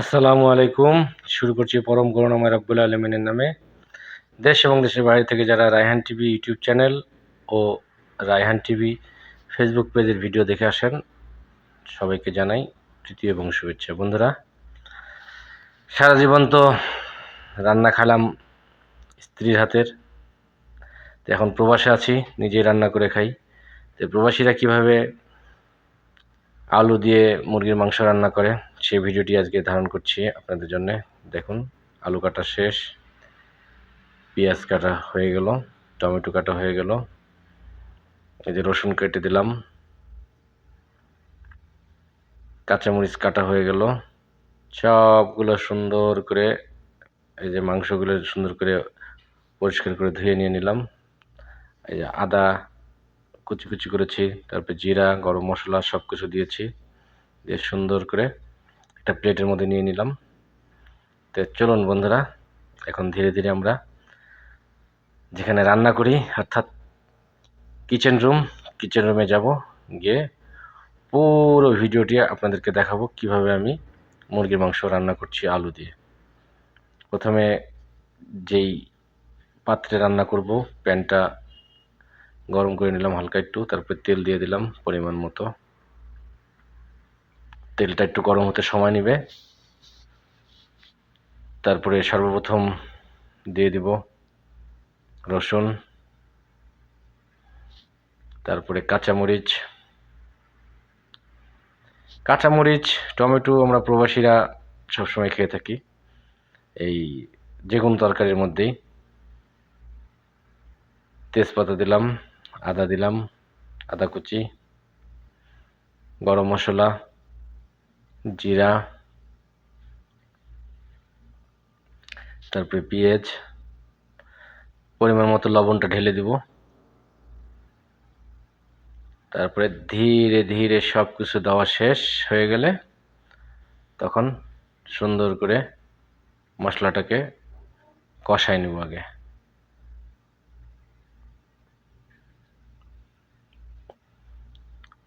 আসসালামু আলাইকুম। শুরু করছি পরম করুণাময় রব্বুল আলমিনের নামে। দেশ এবং দেশের বাইরে থেকে যারা রায়হান টিভি ইউটিউব চ্যানেল ও রায়হান টিভি ফেসবুক পেজের ভিডিও দেখে আসেন, সবাইকে জানাই তৃতীয় এবং শুভেচ্ছা। বন্ধুরা, সারা জীবন তো রান্না খালাম স্ত্রীর হাতের। তো এখন প্রবাসে আছি, নিজেই রান্না করে খাই। তো প্রবাসীরা কীভাবে আলু দিয়ে মুরগির মাংস রান্না করে, সেই ভিডিওটি আজকে ধারণ করছি আপনাদের জন্য। দেখুন, আলু কাটা শেষ, পেঁয়াজ কাটা হয়ে গেল, টমেটো কাটা হয়ে গেল। এই যে রসুন কেটে দিলাম। কাঁচামরিচ কাটা হয়ে গেল। সবগুলো সুন্দর করে, এই যে মাংসগুলো সুন্দর করে পরিষ্কার করে ধুয়ে নিয়ে নিলাম। এই যে আদা কুচি কুচি করেছি। তারপরে জিরা, গরম মশলা সব কিছু দিয়েছি। দিয়ে সুন্দর করে একটা প্লেটের মধ্যে নিয়ে নিলাম। তো চলুন বন্ধুরা, এখন ধীরে ধীরে আমরা যেখানে রান্না করি, অর্থাৎ কিচেন রুম কিচেন রুমে যাব। গিয়ে পুরো ভিডিওটি আপনাদেরকে দেখাবো কীভাবে আমি মুরগির মাংস রান্না করছি আলু দিয়ে। প্রথমে যেই পাত্রে রান্না করব, প্যানটা গরম করে নিলাম হালকা একটু, তারপরে তেল দিয়ে দিলাম পরিমাণ মতো। তেলটা একটু গরম হতে সময় নেবে। তারপরে সর্বপ্রথম দিয়ে দিব রসুন। তারপরে কাঁচামরিচ। কাঁচামরিচ, টমেটো আমরা প্রবাসীরা সবসময় খেয়ে থাকি, এই যে কোনো তরকারির মধ্যেই। তেজপাতা দিলাম। আদা দিলাম, আদা কুচি, গরম মশলা, জিরা, তারপরে পেঁয়াজ, পরিমাণ মতো লবণটা ঢেলে দিব। তারপরে ধীরে ধীরে সব কিছু দেওয়া শেষ হয়ে গেলে তখন সুন্দর করে মশলাটাকে কষাই নেব আগে।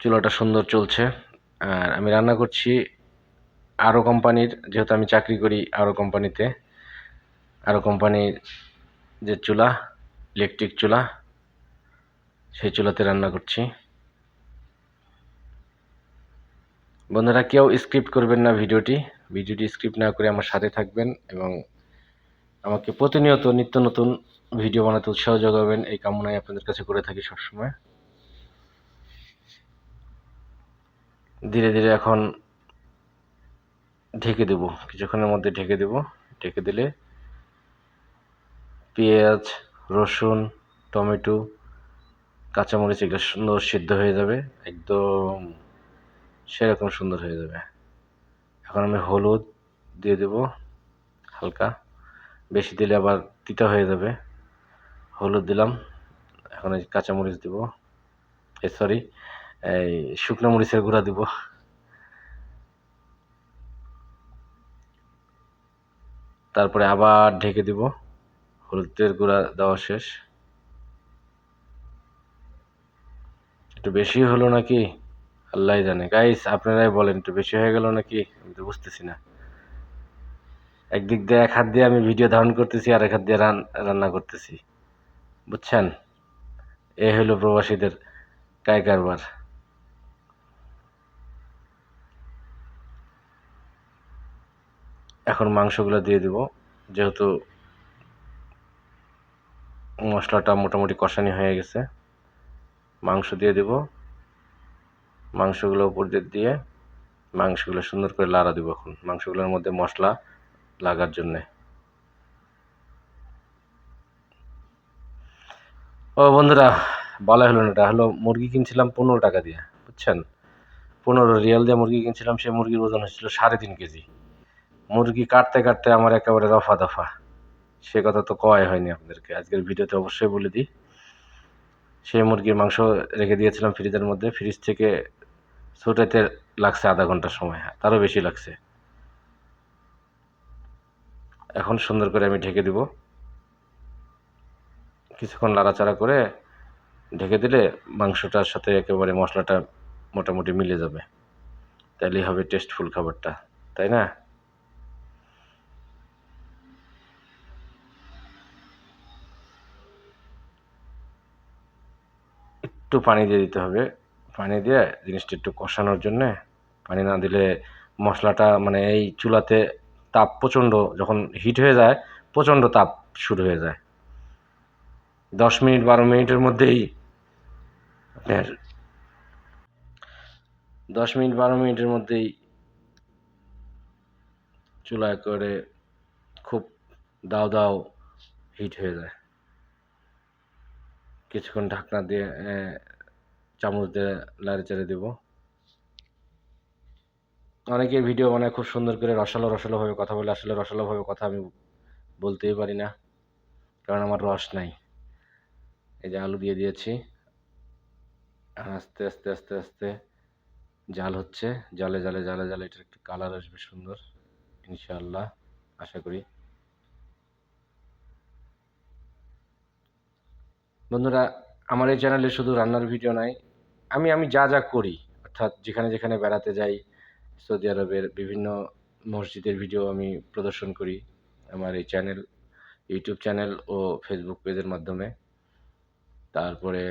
চুলাটা সুন্দর চলছে। আর আমি রান্না করছি আরও কোম্পানির, যেহেতু আমি চাকরি করি আরও কোম্পানিতে। আরও কোম্পানির যে চুলা ইলেকট্রিক চুলা, সেই চুলাতে রান্না করছি। বন্ধুরা, কেউ স্ক্রিপ্ট করবেন না ভিডিওটি। ভিডিওটি স্ক্রিপ্ট না করে আমার সাথে থাকবেন এবং আমাকে প্রতিনিয়ত নিত্য নতুন ভিডিও বানাতে উৎসাহ যোগাবেন। এই কামনায় আপনাদের কাছে করে থাকি সবসময়। ধীরে ধীরে এখন ঢেকে দেব। কিছুক্ষণের মধ্যে ঢেকে দেব। ঢেকে দিলে পেঁয়াজ, রসুন, টমেটো, কাঁচামরিচ এগুলো সুন্দর সিদ্ধ হয়ে যাবে। একদম সেরকম সুন্দর হয়ে যাবে। এখন আমি হলুদ দিয়ে দেব হালকা। বেশি দিলে আবার তিতা হয়ে যাবে। হলুদ দিলাম। এখন কাঁচামরিচ দেব। এ, সরি এই শুকনো মরিচের গুঁড়া দিব। তারপরে আবার ঢেকে দিব। হলুদের গুঁড়া দেওয়া শেষ। একটু বেশি হলো নাকি? আল্লাহ জানে। গাইস আপনারাই বলেন, একটু বেশি হয়ে গেল নাকি? আমি তো বুঝতেছি না। একদিক দিয়ে এক হাত দিয়ে আমি ভিডিও ধারণ করতেছি আর এক হাত দিয়ে রান্না করতেছি। বুঝছেন? এ হলো প্রবাসীদের কায় কারবার এখন মাংসগুলো দিয়ে দিব। যেহেতু মশলাটা মোটামুটি কষানি হয়ে গেছে, মাংস দিয়ে দিব। মাংসগুলো উপর দিয়ে দিয়ে মাংসগুলো সুন্দর করে লাড়া দিব এখন, মাংসগুলোর মধ্যে মশলা লাগার জন্যে। ও বন্ধুরা, বলা হলো না, এটা হলো মুরগি কিনছিলাম পনেরো টাকা দিয়ে, বুঝছেন? পনেরো রিয়াল দিয়ে মুরগি কিনছিলাম, সেই মুরগির ওজন হচ্ছিল সাড়ে তিন কেজি। মুরগি কাটতে কাটতে আমার একেবারে রফা দফা। সে কথা তো কয় হয়নি আপনাদেরকে। আজকের ভিডিওতে অবশ্যই বলে দিই, সেই মুরগির মাংস রেখে দিয়েছিলাম ফ্রিজের মধ্যে। ফ্রিজ থেকে ছুটাইতে লাগছে আধা ঘণ্টা সময়, তারও বেশি লাগছে। এখন সুন্দর করে আমি ঢেকে দিব। কিছুক্ষণ লাড়াচাড়া করে ঢেকে দিলে মাংসটার সাথে একেবারে মশলাটা মোটামুটি মিলে যাবে। তাহলেই হবে টেস্টফুল খাবারটা, তাই না? একটু পানি দিয়ে দিতে হবে। পানি দিয়ে জিনিসটা একটু কষানোর জন্যে পানি না দিলে মশলাটা মানে এই চুলাতে তাপ প্রচণ্ড যখন হিট হয়ে যায়, প্রচণ্ড তাপ শুরু হয়ে যায়। দশ মিনিট, বারো মিনিটের মধ্যেই আপনার দশ মিনিট, বারো মিনিটের মধ্যেই চুলায় করে খুব দাও দাও হিট হয়ে যায়। কিছুক্ষণ ঢাকনা দিয়ে চামচ দিয়ে লাড়ে চেড়ে দেবো। অনেকে ভিডিও বানায় খুব সুন্দর করে রসালো রসালোভাবে কথা বলে, আসলে রসালোভাবে কথা আমি বলতেই পারি না, কারণ আমার রস নাই। এই যে আলু দিয়ে দিয়েছি। আস্তে আস্তে আস্তে আস্তে জাল হচ্ছে। জালে জালে জালে জালে, এটার একটু কালার আসবে সুন্দর, ইনশাআল্লাহ, আশা করি। বন্ধুরা, আমার এই চ্যানেলে শুধু রান্নার ভিডিও নাই আমি আমি যা যা করি, অর্থাৎ যেখানে যেখানে বেড়াতে যাই, সৌদি আরবের বিভিন্ন মসজিদের ভিডিও আমি প্রদর্শন করি আমার এই চ্যানেল ইউটিউব চ্যানেল ও ফেসবুক পেজের মাধ্যমে। তারপরে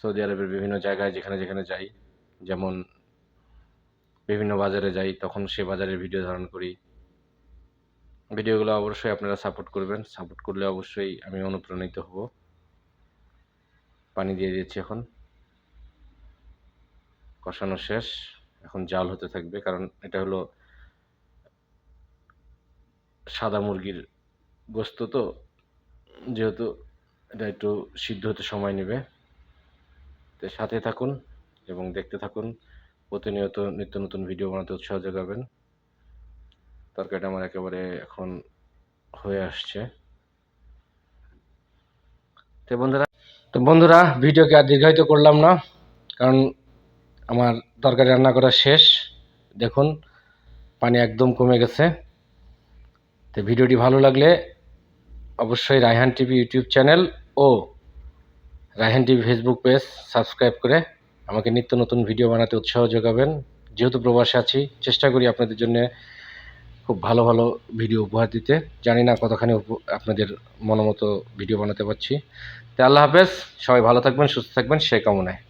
সৌদি আরবের বিভিন্ন জায়গায় যেখানে যেখানে যাই, যেমন বিভিন্ন বাজারে যাই, তখন সে বাজারের ভিডিও ধারণ করি। ভিডিওগুলো অবশ্যই আপনারা সাপোর্ট করবেন সাপোর্ট করলে অবশ্যই আমি অনুপ্রাণিত হব। পানি দিয়ে দিচ্ছি এখন। কষানো শেষ। এখন জাল হতে থাকবে, কারণ এটা হলো সাদা মুরগির গোস্ত তো, যেহেতু এটা একটু সিদ্ধ হতে সময় নেবে। তো সাথে থাকুন এবং দেখতে থাকুন। প্রতিনিয়ত নিত্য নতুন ভিডিও বানাতে উৎসাহ যোগাবেন। তরকারিটা আমার একেবারে এখন হয়ে আসছে। তো বন্ধুরা তো বন্ধুরা, ভিডিওকে আর দীর্ঘায়িত করলাম না, কারণ আমার তরকারি রান্না করা শেষ। দেখুন, পানি একদম কমে গেছে। তো ভিডিওটি ভালো লাগলে অবশ্যই রায়হান টিভি ইউটিউব চ্যানেল ও Raihan TV Facebook page subscribe করে আমাকে নিত্য নতুন ভিডিও বানাতে উৎসাহ যোগাবেন। যেহেতু প্রবাসে আছি, চেষ্টা করি আপনাদের জন্য খুব ভালো ভালো ভিডিও উপহার দিতে। জানি না কতখানি আপনাদের মনোমতো ভিডিও বানাতে পারছি। আল্লাহ হাফেজ সবাই ভালো থাকবেন সুস্থ থাকবেন সে কামনায়।